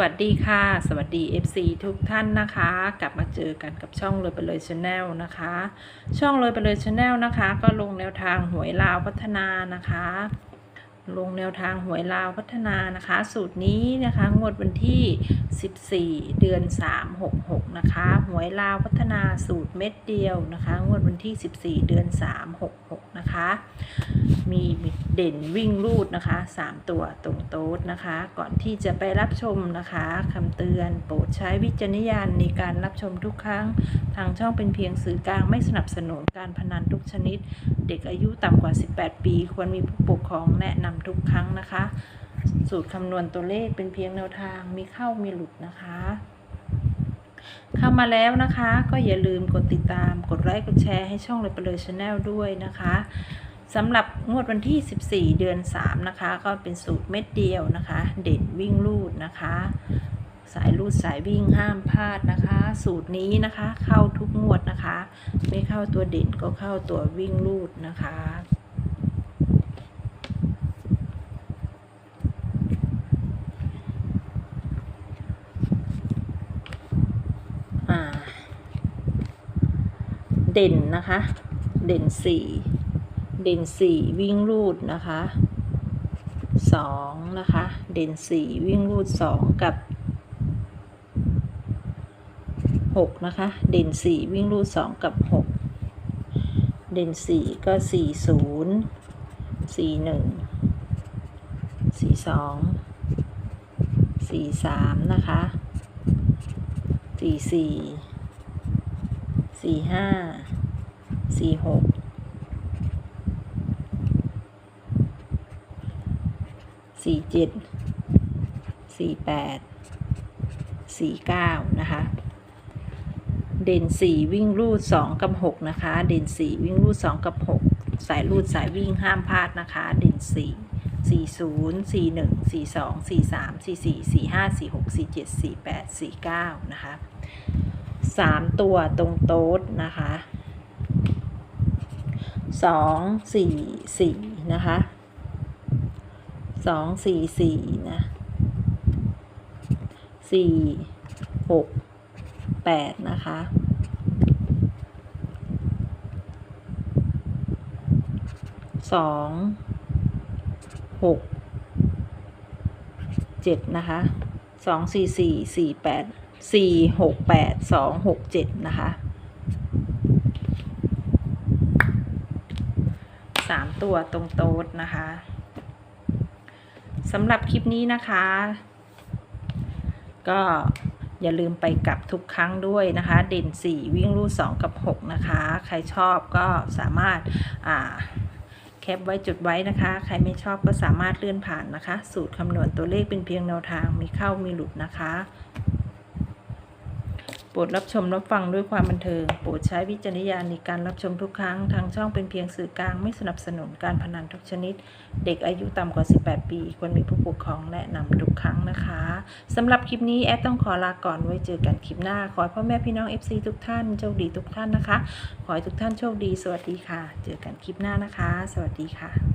วัสดีค่ะ สวัสดี FC ทุกท่านนะคะ กลับมาเจอกันกับช่องเลยไปเลยชาแนลนะคะ ช่องเลยไปเลยชาแนลนะคะ ก็ลงแนวทางหวยลาวพัฒนานะคะ ลงแนวทางหวยลาวพัฒนานะคะ สูตรนี้นะคะงวดวันที่ 14 เดือน 3 66 นะคะหวยลาวพัฒนาสูตรเม็ดเดียวนะคะ งวดวันที่ 14 เดือน 3 66 นะคะ มี เด่นวิ่งรูดนะคะ 3 ตัวตรงโต๊ดนะคะ ก่อนที่จะไปรับชมนะคะคำเตือนโปรดใช้วิจารณญาณในการรับชมทุกครั้ง ทางช่องเป็นเพียงสื่อกลางไม่สนับสนุนการพนันทุกชนิด เด็กอายุต่ำกว่า 18 ปี ควรมีผู้ปกครองแนะนำทุกครั้งนะคะ สูตรคำนวณตัวเลขเป็นเพียงแนวทางมีเข้ามีหลุดนะคะเข้ามาแล้วนะคะ ก็อย่าลืมกดติดตามกดไลค์กดแชร์ให้ช่องเลยไปเลยชาแนลด้วยนะคะ สำหรับงวดวันที่ 14 เดือน 3 นะคะ ก็เป็นสูตรเม็ดเดียวนะคะ เด่นวิ่งลูดนะคะ สายลูดสายวิ่งห้ามพลาดนะคะ สูตรนี้นะคะ เข้าทุกงวดนะคะ ไม่เข้าตัวเด่นก็เข้าตัววิ่งลูดนะคะเด่นนะคะ เด่นสี่ เด่นสี่วิ่งรูดนะคะสองนะคะ เด่นสี่วิ่งรูดสองกับหกนะคะ เด่นสี่วิ่งรูดสองกับหกเด่นสี่ก็สี่ศูนย์สี่หนึ่งสี่สองสี่สามนะคะสี่สี่สี่ห้าสี่หก สี่เจ็ดสี่แปดสี่เก้านะคะ เด่นสี่วิ่งรูดสองกับหกนะคะ เด่นสี่วิ่งรูดสองกับหกสายรูดสายวิ่งห้ามพลาดนะคะ เด่นสี่สี่ศูนย์สี่หนึ่งสี่สองสี่สามสี่สี่สี่ห้าสี่หกสี่เจ็ดสี่แปดสี่เก้านะคะสามตัวตรงโต๊ดนะคะสองสี่สี่นะคะ สองสี่สี่นะสี่หกแปดนะคะ สองหกเจ็ดนะคะสองสี่สี่สี่แปดสี่หกแปดสองหกเจ็ดนะคะสามตัวตรงโต๊ดนะคะ สำหรับคลิปนี้นะคะ ก็อย่าลืมไปกลับทุกครั้งด้วยนะคะ เด่น 4 วิ่งรูด2กับ 6 นะคะ ใครชอบก็สามารถอ่าแคปไว้จุดไว้นะคะ ใครไม่ชอบก็สามารถเลื่อนผ่านนะคะ สูตรคำนวณตัวเลขเป็นเพียงแนวทางมีเข้ามีหลุดนะคะ โปรดรับชมรับฟังด้วยความบันเทิง โปรดใช้วิจารณญาณในการรับชมทุกครั้ง ทางช่องเป็นเพียงสื่อกลางไม่สนับสนุนการพนันทุกชนิด เด็กอายุต่ำกว่า 18 ปีควรมีผู้ปกครองแนะนำทุกครั้งนะคะสำหรับคลิปนี้แอดต้องขอลาก่อนไว้เจอกันคลิปหน้า ขอให้พ่อแม่พี่น้อง FC ทุกท่านโชคดีทุกท่านนะคะ ขอให้ทุกท่านโชคดี สวัสดีค่ะ เจอกันคลิปหน้านะคะ สวัสดีค่ะ